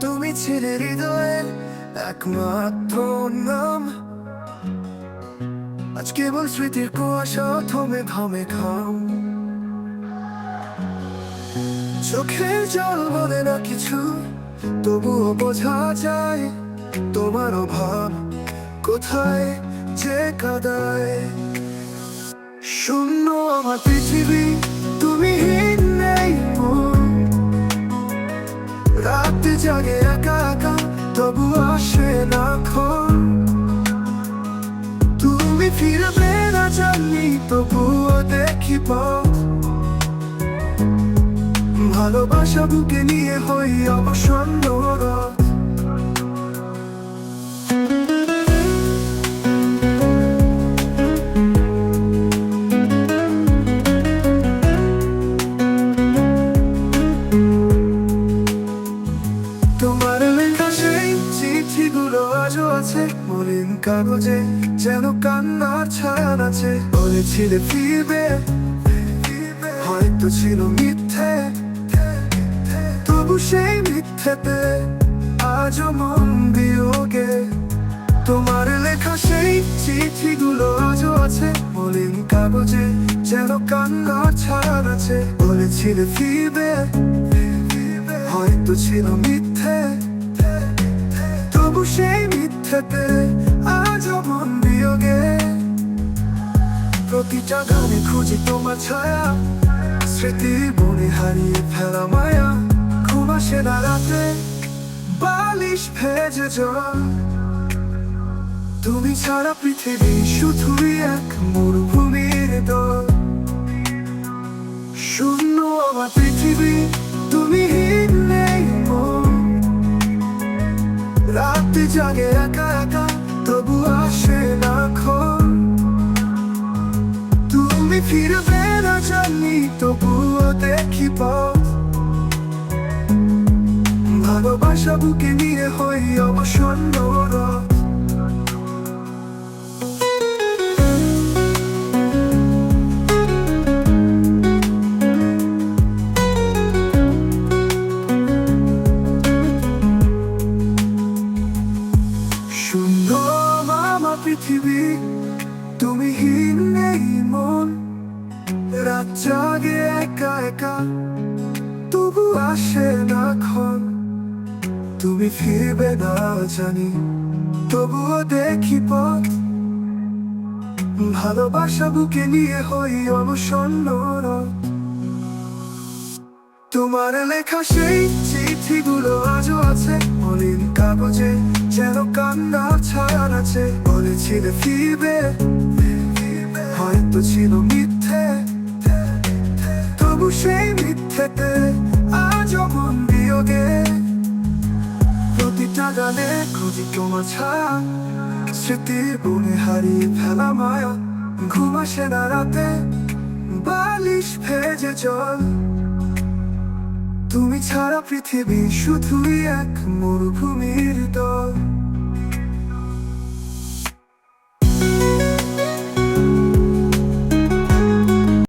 তুমি ছিলে হৃদয়ের একমাত্র নাম। আজ কেবল স্মৃতির কুয়াশা থমে থামে খাম চোখের জল বলে না কিছু, তবুও বোঝা যায় তোমার অভাব। কোথায় যে কাদায়? শূন্য আমার পৃথিবী, তুমি ভালোবাসা বুকে নিয়ে হই অবসন্ন তোমার লেখা সেই চিঠিগুলো আজও আছে, মলিন কাগজে যেন কান্নার ছায়া আছে। বলেছিলে ফিরবে। হয়তো ছিল মিথ্যে তবু সেই মিথ্যেতে আজও মন বিয়োগে তোমার লেখা সেই চিঠিগুলো আজও আছে, মলিন কাগজে যেন কান্নার ছায়া আছে। বলেছিলে ফিরবে, হয়তো ছিল মিথ্যে। তবু সেই মিথ্যেতে আজও মন বিয়োগে প্রতিটা গানে খুঁজি তোমার ছায়া, স্মৃতির বনে হারিয়ে ফেলা না রাতে বালিশ ভেজে জল তুমি ছাড়া পৃথিবী শুধুই এক মরুভূমির দল শূন্য আমার পৃথিবী, তুমি নেই রাতে জাগে একা একা, তবু আসে না ক্ষণ। তুমি ফিরবে ভালোবাসা বুকে নিয়ে হই অবসন্ন রথ। পৃথিবী, তুমি হীন নেই মন। রাত জাগে একা একা, তবু আসে না ক্ষণ। তুমি ফিরবে না জানি, তবুও দেখি পথ ভালোবাসা বুকে নিয়ে হই অবসন্ন রথ। তোমার লেখা সেই চিঠিগুলো আজও আছে মলিন কাগজে যেন কান্না ছায়া আছে বলেছিলে ফিরবে, হয়তো ছিল মিথ্যে, তবু সেই মিথ্যেতে খুঁজি তোমার ছায়া স্মৃতির বনে না রাতে, বালিশ ভেজে চল তুমি ছাড়া পৃথিবী শুধুই এক মরুভূমির দল।